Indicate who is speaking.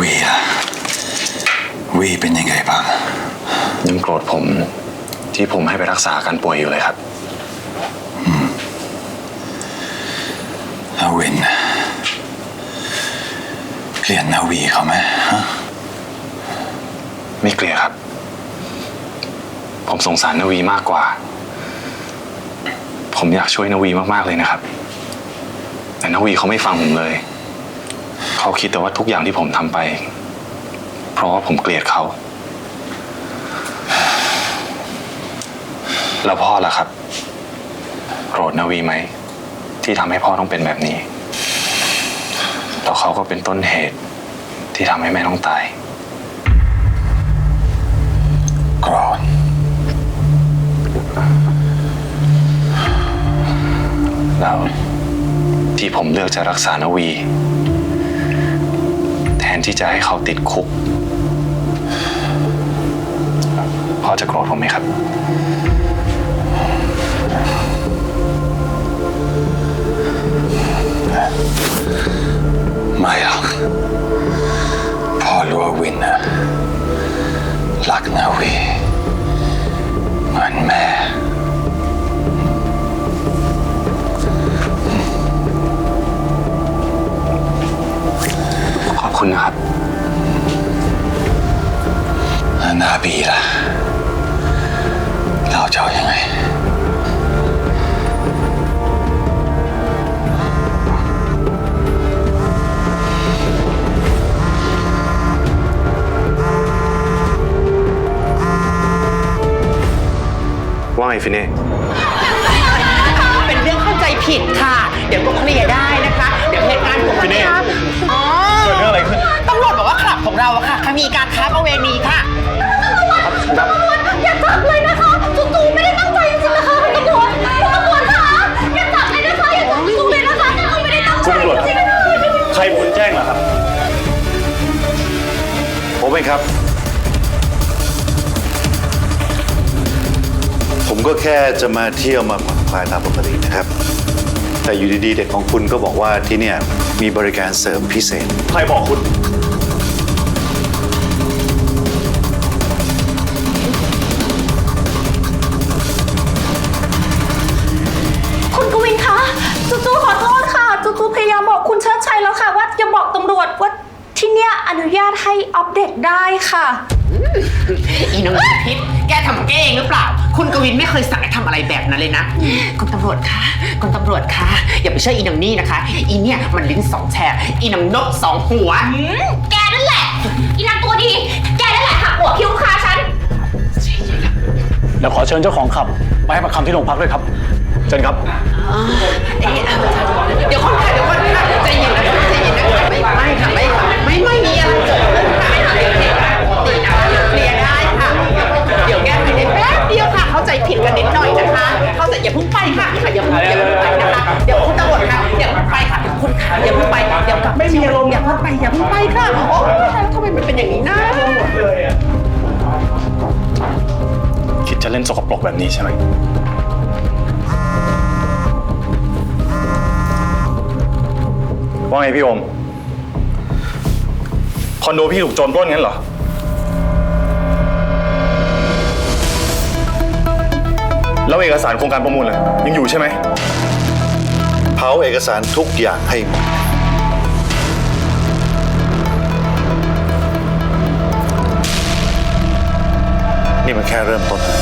Speaker 1: วีเป็นยังไงบ้าง
Speaker 2: ยังโกรธผมที่ผมให้ไปรักษาอาการป่วยอยู่เลยครับ
Speaker 1: นาวินเกลียดนาวีเขาไหมฮะ
Speaker 2: ไม่เกลียดครับ ผมสงสารนวีมากกว่า ผมอยากช่วยนวีมากๆเลยนะครับ แต่นวีเขาไม่ฟังผมเลย เขาคิดแต่ว่าทุกอย่างที่ผมทำไป เพราะว่าผมเกลียดเขา แล้วพ่อล่ะครับโกรธนวีไหม ที่ทำให้พ่อต้องเป็นแบบนี้ แล้วเขาก็เป็นต้นเหตุที่ทำให้แม่ต้องตาย
Speaker 1: โกรธ
Speaker 2: แล้วที่ผมเลือกจะรักษานวีแทนที่จะให้เขาติดคุก พ่อจะโกรธผมไหมครับ
Speaker 1: ไม่หรอกพ่อรู้ว่าวินนะรักนาวี นาบีล่ะ เราจะเอาอยัางไง
Speaker 2: ว่าไงฟิเน่
Speaker 3: เป็นเรื่องเข้าใจผิดค่ะ เดี๋ยวก็เคลียร์ได้นะคะ เดี๋ยวเหตุการณ์ปกติค่ะอ๋อ
Speaker 2: เกิดเรื่องอะไรขึ้น
Speaker 3: ตำรวจบอกว่าคลับของเราอะค่ะมีการค้าประเวณีค่ะ
Speaker 4: อย่าจับเลยนะคะจู่ๆไม่ได้ตั้งใจจริงๆนะคะคุณตำรวจคุณตำรวจคะอย่าจับเลยนะคะอย่าจับจู่ๆเลยนะคะจู่ๆไม่ได้ตั้งใจ
Speaker 2: คุณตำรวจ
Speaker 4: จริงๆนะคะ
Speaker 2: ใครเป็นคนแจ้งเหรอครับ ผมเองครับ
Speaker 5: ผมก็แค่จะมาเที่ยวมาผ่อนคลายตามปกตินะครับ แต่อยู่ดีๆเด็กของคุณก็บอกว่าที่เนี่ยมีบริการเสริมพิเศษ
Speaker 2: ใครบอกคุณ
Speaker 4: คุณ นี่ยอนุญาตให้อัปเดตได้ค่ะ
Speaker 3: อีน้องพิษแกทำของแกเองหรือเปล่า คุณกวินไม่เคยสั่งให้ทำอะไรแบบนั้นเลยนะ คุณตำรวจคะ คุณตำรวจคะ อย่าไปเชื่ออีน้องนี่นะคะ อีเนี่ยมันลิ้นสองแฉกอีน้องนกสองหัว
Speaker 4: อืมแกนั่นแหละ อีนางตัวดี แกนั่นแหละหักหัวคิ้วคาฉัน
Speaker 6: เดี๋ยวขอเชิญเจ้าของขับมาให้ปากคำที่โรงพักด้วยครับ เชิญครับ
Speaker 3: เอ๊ะเดี๋ย ไม่มีอารมณ์อย่าเพิ่งไปอย่าเพิ่งไปค่ะโอ้ยแล้วทำไมมันเป็นอย่างนี้นะ
Speaker 2: คิดจะเล่นสกปรกแบบนี้ใช่ไหมว่าไงพี่โอมคอนโดพี่ถูกโจรปล้นงั้นเหรอ แล้วเอกสารโครงการประมูลล่ะยังอยู่ใช่ไหม
Speaker 5: เผาเอกสารทุกอย่างให้หมด แค่เริ่มต้นเท่านั้นนะ